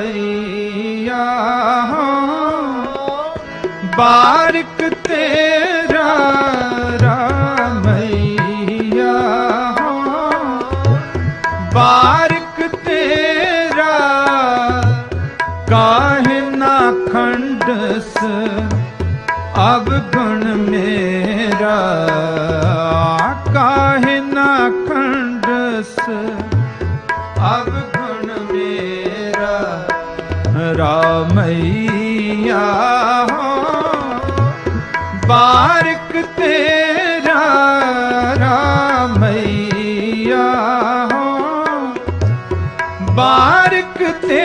ਆਈਆ ਬਾਰਕ ਤੇਰਾ ਰਾਮਈਆ ਬਾਰਕ ਤੇਰਾ ਕਾਹੇ ਨਾ ਖੰਡਸ, ਅਵਗਣ ਮੇਰਾ ਕਾਹੇ ਨਾ ਖੰਡਸ, ਅਵਗਣ ਰਾਮਈਆ ਬਾਰਕ ਤੇਰਾ ਰਾਮਈਆ ਬਾਰਕ ਤੇ